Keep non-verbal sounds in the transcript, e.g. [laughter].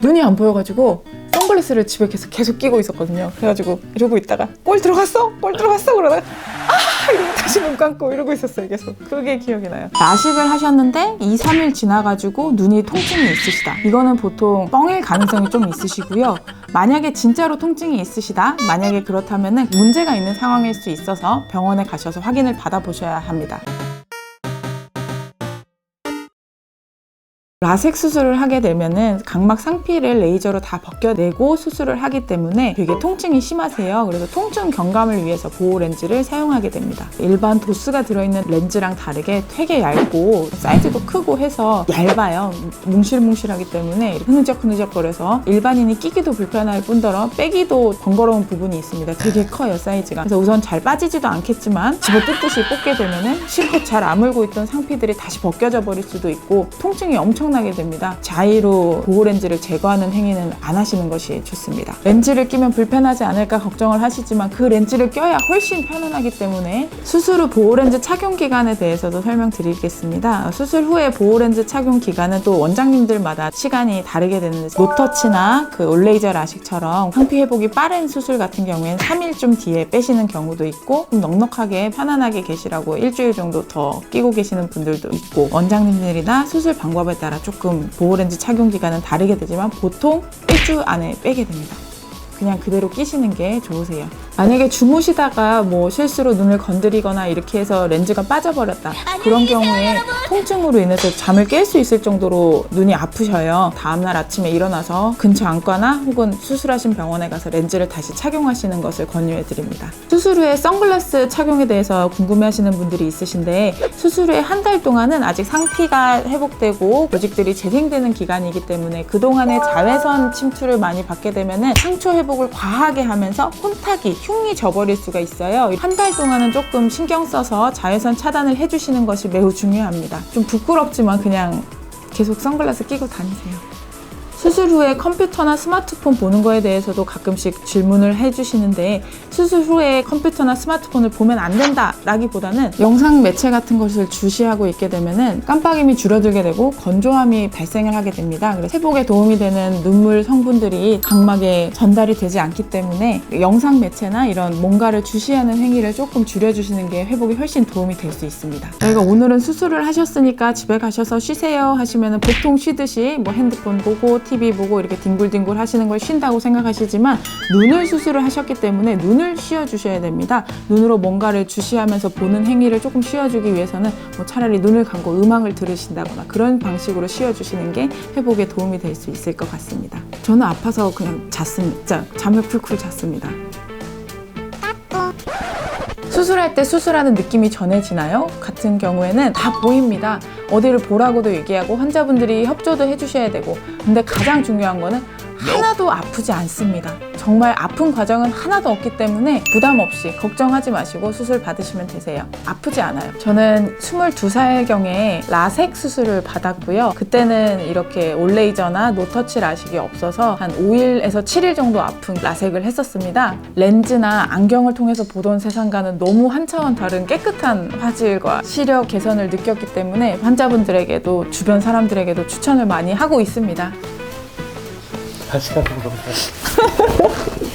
눈이 안 보여가지고 선글라스를 집에 계속 계속 끼고 있었거든요. 그래가지고 이러고 있다가 꼴 들어갔어? 꼴 들어갔어? 그러다가 아 이러고 다시 눈 감고 이러고 있었어요. 계속 그게 기억이 나요. 라식을 하셨는데 2, 3일 지나가지고 눈이 통증이 있으시다. 이거는 보통 뻥일 가능성이 좀 있으시고요. 만약에 진짜로 통증이 있으시다. 만약에 그렇다면은 문제가 있는 상황일 수 있어서 병원에 가셔서 확인을 받아보셔야 합니다. 라섹 수술을 하게 되면은 각막 상피를 레이저로 다 벗겨내고 수술을 하기 때문에 되게 통증이 심하세요. 그래서 통증 경감을 위해서 보호 렌즈를 사용하게 됩니다. 일반 도스가 들어있는 렌즈랑 다르게 되게 얇고 사이즈도 크고 해서 얇아요. 뭉실뭉실하기 때문에 흐느적흐느적거려서 일반인이 끼기도 불편할 뿐더러 빼기도 번거로운 부분이 있습니다. 되게 커요 사이즈가. 그래서 우선 잘 빠지지도 않겠지만 집어 뜯듯이 뽑게 되면은 실컷 잘 아물고 있던 상피들이 다시 벗겨져 버릴 수도 있고 통증이 엄청 나게 됩니다. 자의로 보호 렌즈를 제거하는 행위는 안 하시는 것이 좋습니다. 렌즈를 끼면 불편하지 않을까 걱정을 하시지만 그 렌즈를 껴야 훨씬 편안하기 때문에 수술 후 보호 렌즈 착용 기간에 대해서도 설명드리겠습니다. 수술 후에 보호 렌즈 착용 기간은 또 원장님들마다 시간이 다르게 되는데 노터치나 그 올레이저 라식처럼 상피 회복이 빠른 수술 같은 경우에는 3일쯤 뒤에 빼시는 경우도 있고 좀 넉넉하게 편안하게 계시라고 일주일 정도 더 끼고 계시는 분들도 있고 원장님들이나 수술 방법에 따라 조금 보호 렌즈 착용 기간은 다르게 되지만 보통 일주 안에 빼게 됩니다. 그냥 그대로 끼시는 게 좋으세요. 만약에 주무시다가 뭐 실수로 눈을 건드리거나 이렇게 해서 렌즈가 빠져버렸다. 그런 경우에 통증으로 인해서 잠을 깰 수 있을 정도로 눈이 아프셔요. 다음날 아침에 일어나서 근처 안과나 혹은 수술하신 병원에 가서 렌즈를 다시 착용하시는 것을 권유해 드립니다. 수술 후에 선글라스 착용에 대해서 궁금해 하시는 분들이 있으신데 수술 후에 한 달 동안은 아직 상피가 회복되고 조직들이 재생되는 기간이기 때문에 그동안의 자외선 침투를 많이 받게 되면은 상처 회복을 과하게 하면서 혼탁이 흉이 져버릴 수가 있어요. 한 달 동안은 조금 신경 써서 자외선 차단을 해주시는 것이 매우 중요합니다. 좀 부끄럽지만 그냥 계속 선글라스 끼고 다니세요. 수술 후에 컴퓨터나 스마트폰 보는 거에 대해서도 가끔씩 질문을 해주시는데 수술 후에 컴퓨터나 스마트폰을 보면 안 된다 라기보다는 영상 매체 같은 것을 주시하고 있게 되면은 깜빡임이 줄어들게 되고 건조함이 발생을 하게 됩니다. 그래서 회복에 도움이 되는 눈물 성분들이 각막에 전달이 되지 않기 때문에 영상 매체나 이런 뭔가를 주시하는 행위를 조금 줄여주시는 게 회복에 훨씬 도움이 될 수 있습니다. 저희가 오늘은 수술을 하셨으니까 집에 가셔서 쉬세요 하시면은 보통 쉬듯이 뭐 핸드폰 보고 TV 보고 이렇게 뒹굴뒹굴 하시는 걸 쉰다고 생각하시지만 눈을 수술을 하셨기 때문에 눈을 쉬어 주셔야 됩니다. 눈으로 뭔가를 주시하면서 보는 행위를 조금 쉬어주기 위해서는 뭐 차라리 눈을 감고 음악을 들으신다거나 그런 방식으로 쉬어 주시는 게 회복에 도움이 될 수 있을 것 같습니다. 저는 아파서 그냥 잤습니다. 잠을 쿨쿨 잤습니다. 수술할 때 수술하는 느낌이 전해지나요? 같은 경우에는 다 보입니다. 어디를 보라고도 얘기하고 환자분들이 협조도 해주셔야 되고 근데 가장 중요한 거는 하나도 아프지 않습니다. 정말 아픈 과정은 하나도 없기 때문에 부담 없이 걱정하지 마시고 수술 받으시면 되세요. 아프지 않아요. 저는 22살경에 라섹 수술을 받았고요. 그때는 이렇게 올레이저나 노터치 라식이 없어서 한 5일에서 7일 정도 아픈 라섹을 했었습니다. 렌즈나 안경을 통해서 보던 세상과는 너무 한 차원 다른 깨끗한 화질과 시력 개선을 느꼈기 때문에 환자분들에게도 주변 사람들에게도 추천을 많이 하고 있습니다. 다시 가는 건가요? [laughs]